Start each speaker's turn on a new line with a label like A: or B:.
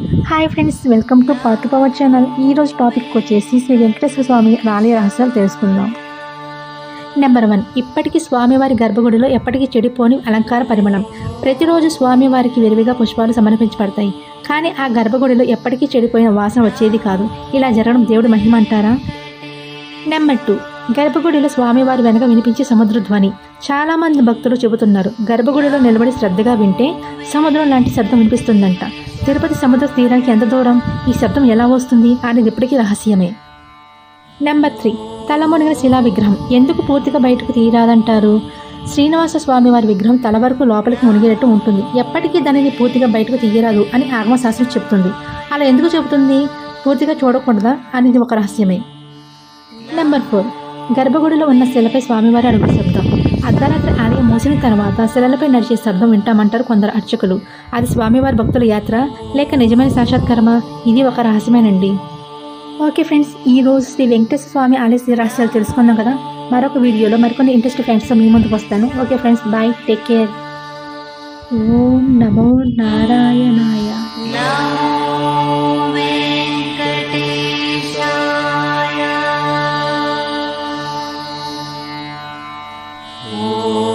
A: Hi friends welcome to పాటు power channel ఈరోజు topic వచ్చేసి శ్రీ వెంకటేశ్వర స్వామి ఆలయ రహస్యాలు తెలుసుకుందాం. నెంబర్ వన్ ఇప్పటికీ స్వామివారి గర్భగుడిలో ఎప్పటికీ చెడిపోని అలంకార పరిమళం. ప్రతిరోజు స్వామివారికి విరివిగా పుష్పాలు సమర్పించబడతాయి. కానీ ఆ గర్భగుడిలో ఎప్పటికీ చెడిపోయిన వాసన వచ్చేది కాదు. ఇలా జరగడం దేవుడి మహిమ అంటారా? నెంబర్ టూ గర్భగుడిలో స్వామివారి వెనక వినిపించే సముద్ర ధ్వని చాలామంది భక్తులు చెబుతున్నారు గర్భగుడిలో నిలబడి శ్రద్ధగా వింటే సముద్రం లాంటి శబ్దం వినిపిస్తుందంట. తిరుపతి సముద్ర తీరానికి ఎంత దూరం? ఈ శబ్దం ఎలా వస్తుంది? అనేది ఇప్పటికీ రహస్యమే. నెంబర్ త్రీ తలమునిగిన శిలా విగ్రహం. ఎందుకు పూర్తిగా బయటకు తీయరాదంటారు శ్రీనివాస స్వామి వారి విగ్రహం తల వరకు లోపలికి మునిగినట్టు ఉంటుంది. ఎప్పటికీ దానిని పూర్తిగా బయటకు తీయరాదు అని ఆగమశాస్త్రం చెప్తుంది అలా ఎందుకు చెబుతుంది? పూర్తిగా చూడకూడదా? అనేది ఒక రహస్యమే. నెంబర్ ఫోర్ గర్భగుడిలో ఉన్న శిలపై స్వామివారి అడుగు శబ్దం. అర్ధరాత్రి ఆలయం మూసిన తర్వాత శిలలపై నడిచే శబ్దం వింటామంటారు కొందరు అర్చకులు. అది స్వామివారి భక్తుల యాత్ర లేక నిజమైన సాక్షాత్కారమా? ఇది ఒక రహస్యమేనండి. ఓకే ఫ్రెండ్స్ ఈ రోజు శ్రీ వెంకటేశ్వర స్వామి ఆలయ రహస్యాలు తెలుసుకున్నాం కదా. మరొక వీడియోలో మరికొన్ని ఇంట్రెస్ట్ ఫ్రెండ్స్తో మీ ముందుకు వస్తాను. Okay friends bye take care. ఓం నమో నారాయణాయ.
B: Oh.